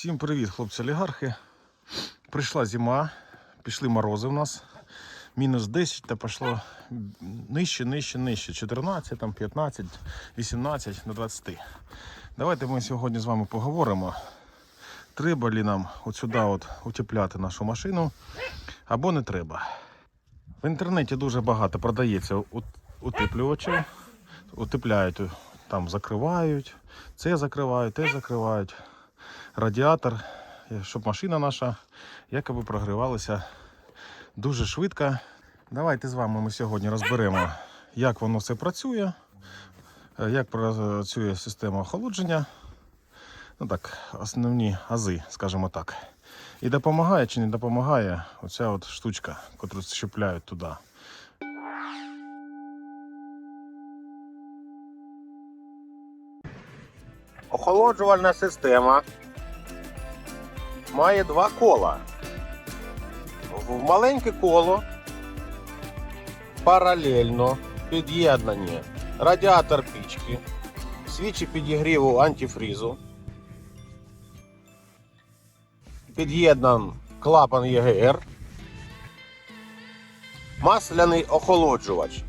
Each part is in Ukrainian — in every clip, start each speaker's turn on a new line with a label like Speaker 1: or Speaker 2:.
Speaker 1: Всім привіт, хлопці олігархи. Прийшла зима, пішли морози в нас. Мінус 10 та пішло нижче, нижче, нижче. 14, там 15, 18 до 20. Давайте ми сьогодні з вами поговоримо. Треба ли нам от сюди от утепляти нашу машину або не треба. В інтернеті дуже багато продається утеплювачів. Утепляють, там закривають, це закривають, те закривають радіатор, е, щоб машина наша якоби прогрівалася дуже швидко. Давайте з вами ми сьогодні розберемо, як воно все працює, е, як працює система охолодження. Ну так, основні ази, скажімо так. І допомагає чи не допомагає оця от штучка, яку щепляють туди.
Speaker 2: Охолоджувальна система має два кола. В маленьке коло паралельно під'єднані радіатор пічки, свічі підігріву антифрізу, під'єднан клапан ЄГР, масляний охолоджувач.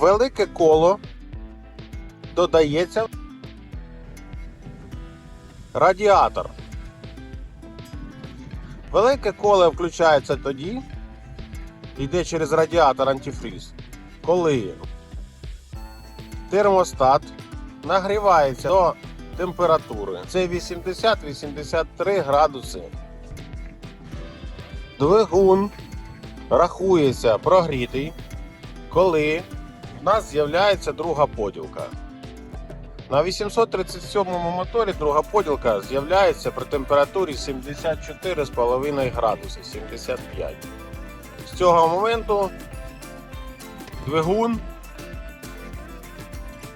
Speaker 2: Велике коло додається радіатор. Велике коле включається тоді, йде через радіатор антифріз, коли термостат нагрівається до температури. Це 80-83 градуси. Двигун рахується прогрітий, коли в нас з'являється друга поділка. На 837-му моторі друга поділка з'являється при температурі 74,5 градуси 75. З цього моменту двигун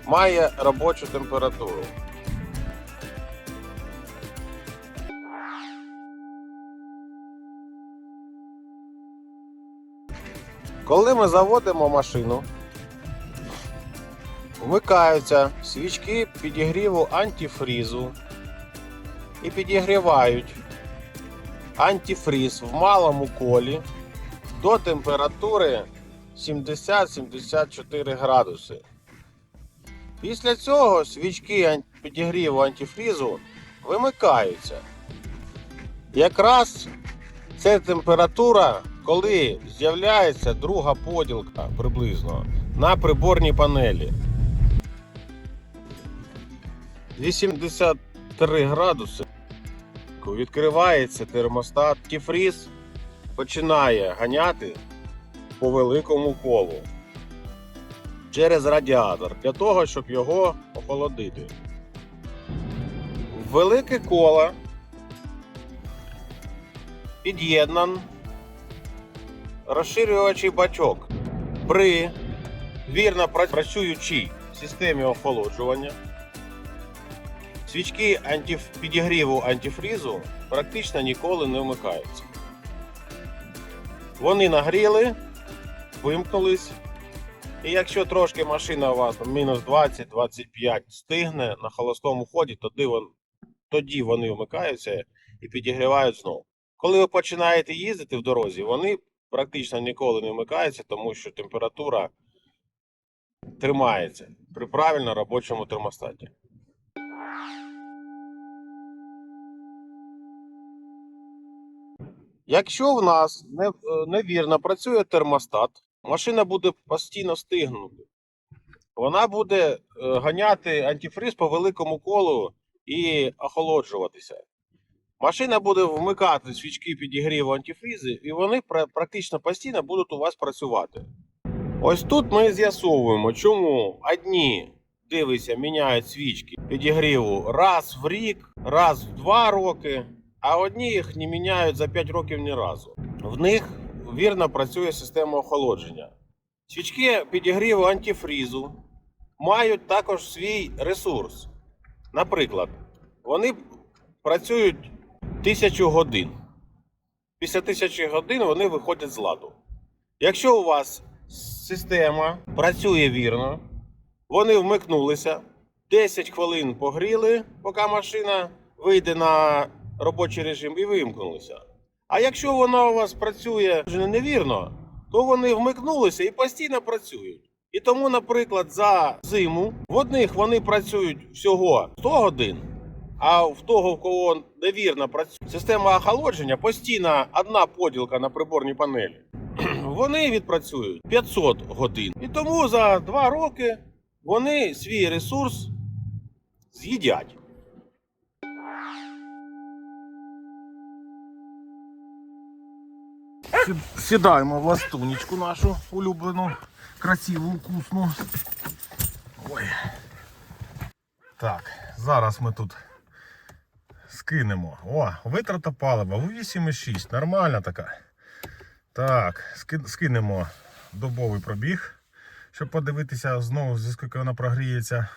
Speaker 2: має робочу температуру. Коли ми заводимо машину, Вмикаються свічки підігріву антифрізу і підігрівають антифріз в малому колі до температури 70-74 градуси. Після цього свічки підігріву антифрізу вимикаються. Якраз це температура, коли з'являється друга поділка приблизно на приборній панелі. 83 градуси. Відкривається термостат. Тіфріз починає ганяти по великому колу через радіатор для того, щоб його охолодити. Велике коло під'єднан розширювачий бачок при вірно працюючій системі охолоджування. Свічки антиф... підігріву антифрізу практично ніколи не вмикаються. Вони нагріли, вимкнулись. І якщо трошки машина у вас мінус 20-25 стигне на холостому ході, тоді, вон... тоді вони вмикаються і підігрівають знову. Коли ви починаєте їздити в дорозі, вони практично ніколи не вмикаються, тому що температура тримається при правильно робочому термостаті. Якщо в нас е, невірно працює термостат, машина буде постійно стигнути. Вона буде е, ганяти антифриз по великому колу і охолоджуватися. Машина буде вмикати свічки підігріву антифрізи, і вони практично постійно будуть у вас працювати. Ось тут ми з'ясовуємо, чому одні, дивися, міняють свічки підігріву раз в рік, раз в два роки, а одні їх не міняють за 5 років ні разу. В них вірно працює система охолодження. Свічки підігріву антифрізу мають також свій ресурс. Наприклад, вони працюють тисячу годин. Після тисячі годин вони виходять з ладу. Якщо у вас система працює вірно, вони вмикнулися, 10 хвилин погріли, поки машина вийде на робочий режим і вимкнулися. А якщо вона у вас працює невірно, то вони вмикнулися і постійно працюють. І тому, наприклад, за зиму в одних вони працюють всього 100 годин, а в того, в кого невірно працює система охолодження, постійна одна поділка на приборній панелі. Вони відпрацюють 500 годин. І тому за 2 роки вони свій ресурс з'їдять.
Speaker 1: Сідаємо в ластунечку нашу улюблену, красиву, вкусну. Ой. Так, зараз ми тут скинемо. О, витрата палива в 8,6. Нормальна така. Так, скинемо добовий пробіг, щоб подивитися знову, скільки вона прогріється.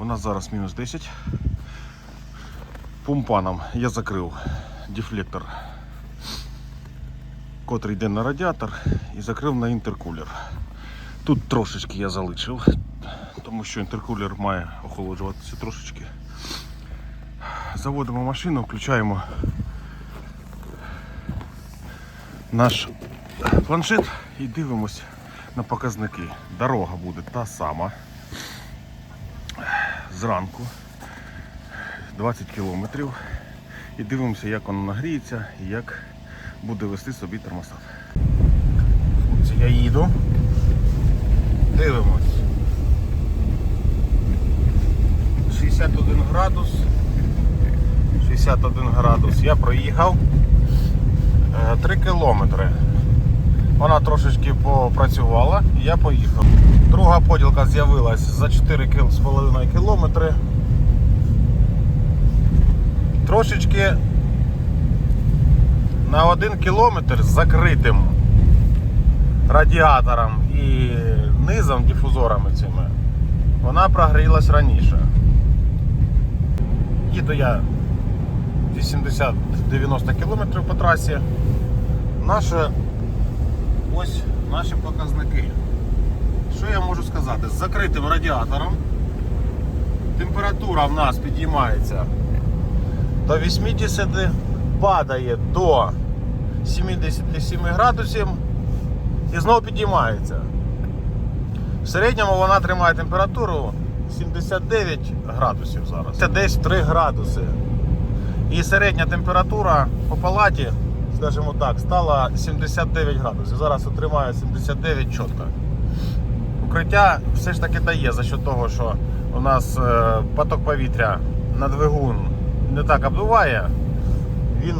Speaker 1: У нас зараз мінус 10. Пумпаном я закрив дефлектор, котрий йде на радіатор, і закрив на інтеркулер. Тут трошечки я залишив, тому що інтеркулер має охолоджуватися трошечки. Заводимо машину, включаємо наш планшет і дивимось на показники. Дорога буде та сама зранку 20 кілометрів і дивимося, як воно нагріється і як буде вести собі термостат. Хлопці, я їду. Дивимось. 61 градус. 61 градус. Я проїхав 3 кілометри. Вона трошечки попрацювала і я поїхав. Друга поділка з'явилась за 4,5 кілометри. Трошечки на 1 кілометр з закритим радіатором і низом дифузорами цими. Вона прогрілась раніше. Їду я 80-90 км по трасі. Наше ось наші показники. Що я можу сказати? З закритим радіатором температура в нас підіймається до 80 падає до 77 градусів і знову підіймається. В середньому вона тримає температуру 79 градусів зараз. Це десь 3 градуси. І середня температура по палаті, скажімо так, стала 79 градусів. Зараз отримає 79 чітко. Укриття все ж таки дає за що того, що у нас е, поток повітря на двигун не так обдуває, він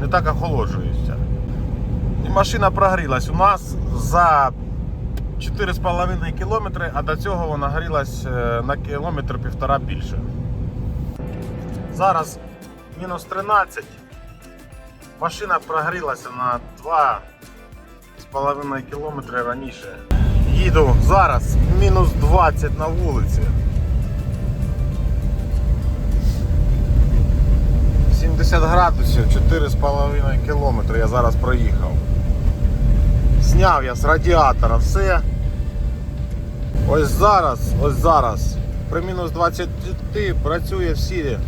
Speaker 1: не так охолоджується. І машина прогрілась у нас за 4,5 кілометри, а до цього вона грілась е, на кілометр півтора більше. Зараз мінус 13. Машина прогрілася на 2,5 кілометри раніше. Їду зараз мінус 20 на вулиці. 70 градусів, 4,5 кілометри я зараз проїхав. Зняв я з радіатора все. Ось зараз, ось зараз. При мінус 20 працює всі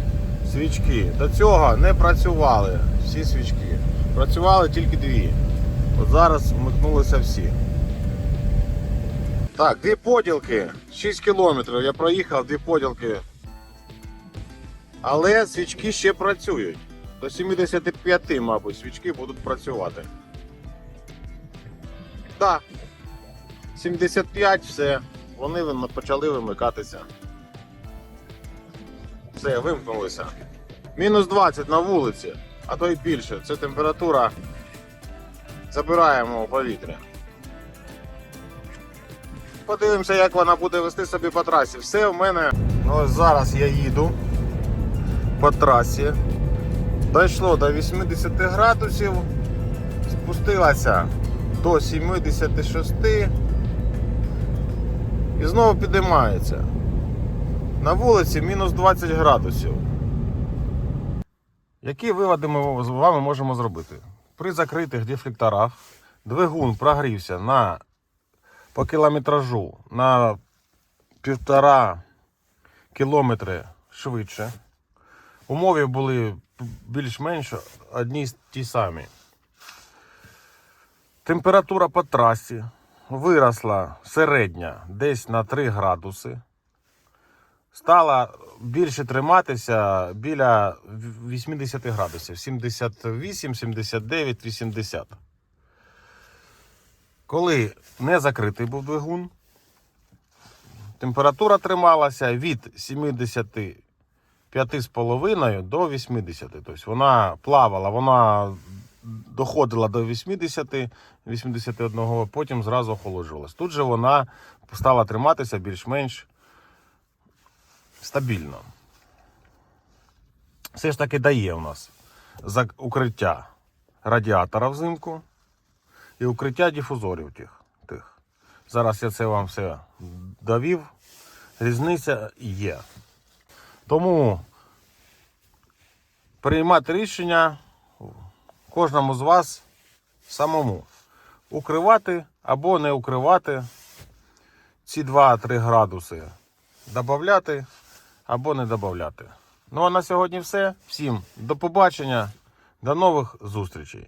Speaker 1: свічки. До цього не працювали всі свічки. Працювали тільки дві. От зараз вмикнулися всі. Так, дві поділки. 6 кілометрів я проїхав, дві поділки. Але свічки ще працюють. До 75, мабуть, свічки будуть працювати. Так. 75, все. Вони почали вимикатися. Все, вимкнулися. Мінус 20 на вулиці, а то й більше. Це температура. Забираємо у повітря. Подивимося, як вона буде вести собі по трасі. Все в мене. Ну, Ось зараз я їду по трасі. Дійшло до 80 градусів, спустилася до 76 і знову підіймається. На вулиці мінус 20 градусів. Які виводи ми з вами можемо зробити? При закритих дефлекторах двигун прогрівся на по кілометражу на півтора кілометри швидше. Умови були більш-менш одні ті самі. Температура по трасі виросла середня десь на 3 градуси. Стала більше триматися біля 80 градусів 78, 79, 80. Коли не закритий був двигун, температура трималася від 75,5 до 80. Тобто вона плавала, вона доходила до 80, 81, потім зразу охолоджувалась. Тут же вона стала триматися більш-менш стабільно. Все ж таки дає у нас укриття радіатора взимку і укриття дифузорів тих. тих. Зараз я це вам все довів. Різниця є. Тому приймати рішення кожному з вас самому. Укривати або не укривати ці 2-3 градуси. Добавляти або не додати. Ну а на сьогодні все. Всім до побачення, до нових зустрічей.